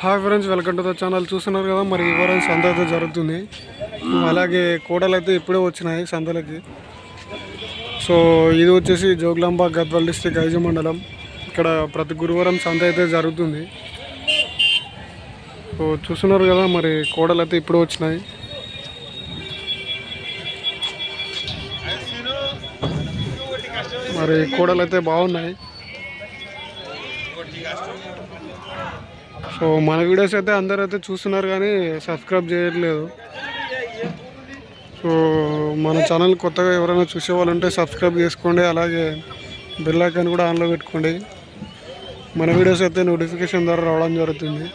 Hi friends welcome to the channel చూస్తున్నారు కదా మరి ఈ సంత అయితే జరుగుతుంది. అలాగే కోడలు అయితే ఇప్పుడే వచ్చినాయి సంతలకి సో ఇది వచ్చేసి జోగులాంబ గద్వాల్ డిస్టిక్ ఐజు మండలం. ఇక్కడ ప్రతి గురువారం సంత అయితే జరుగుతుంది. సో చూస్తున్నారు కదా మరి కోడలు అయితే ఇప్పుడే వచ్చినాయి. మరి కోడలు అయితే బాగున్నాయి. సో మన వీడియోస్ అయితే అందరూ అయితే చూస్తున్నారు కానీ సబ్స్క్రైబ్ చేయట్లేదు. సో మన ఛానల్ కొత్తగా ఎవరైనా చూసే వాళ్ళు ఉంటే సబ్స్క్రైబ్ చేసుకోండి. అలాగే బెల్ ఐకాన్ కూడా ఆన్లో పెట్టుకోండి. మన వీడియోస్ అయితే నోటిఫికేషన్ ద్వారా రావడం జరుగుతుంది.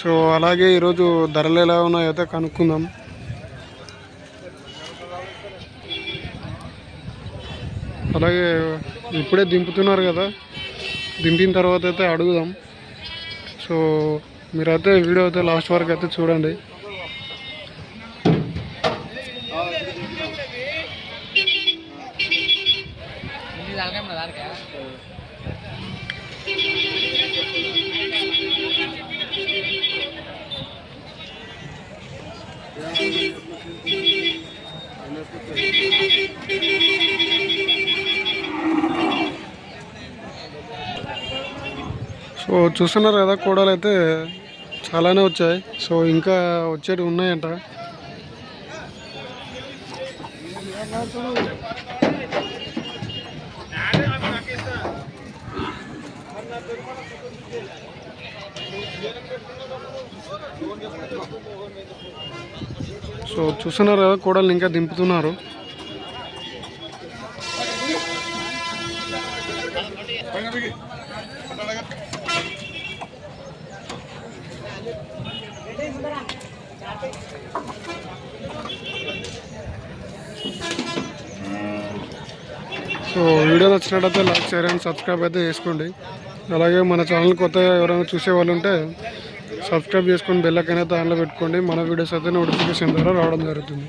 సో అలాగే ఈరోజు ధరలు ఎలా ఉన్నాయో అయితే కనుక్కుందాం. అలాగే ఇప్పుడే దింపుతున్నారు కదా. దింపిన తర్వాత అయితే అడుగుదాం. సో మీరైతే వీడియో అయితే లాస్ట్ వరకు అయితే చూడండి. సో చూస్తున్నారు కదా కూడలు అయితే చాలానే వచ్చాయి. సో ఇంకా వచ్చేవి ఉన్నాయంట. సో చూస్తున్నారు కదా కూడలు ఇంకా దింపుతున్నారు. సో వీడియో నచ్చినట్టయితే లైక్ షేర్ అండ్ సబ్స్క్రైబ్ అయితే చేసుకోండి. అలాగే మన ఛానల్ కొత్తగా ఎవరైనా చూసే వాళ్ళు ఉంటే సబ్స్క్రైబ్ చేసుకొని బెల్లకైనా దానిలో పెట్టుకోండి. మన వీడియోస్ అయితే నోటిఫికేషన్ ద్వారా రావడం జరుగుతుంది.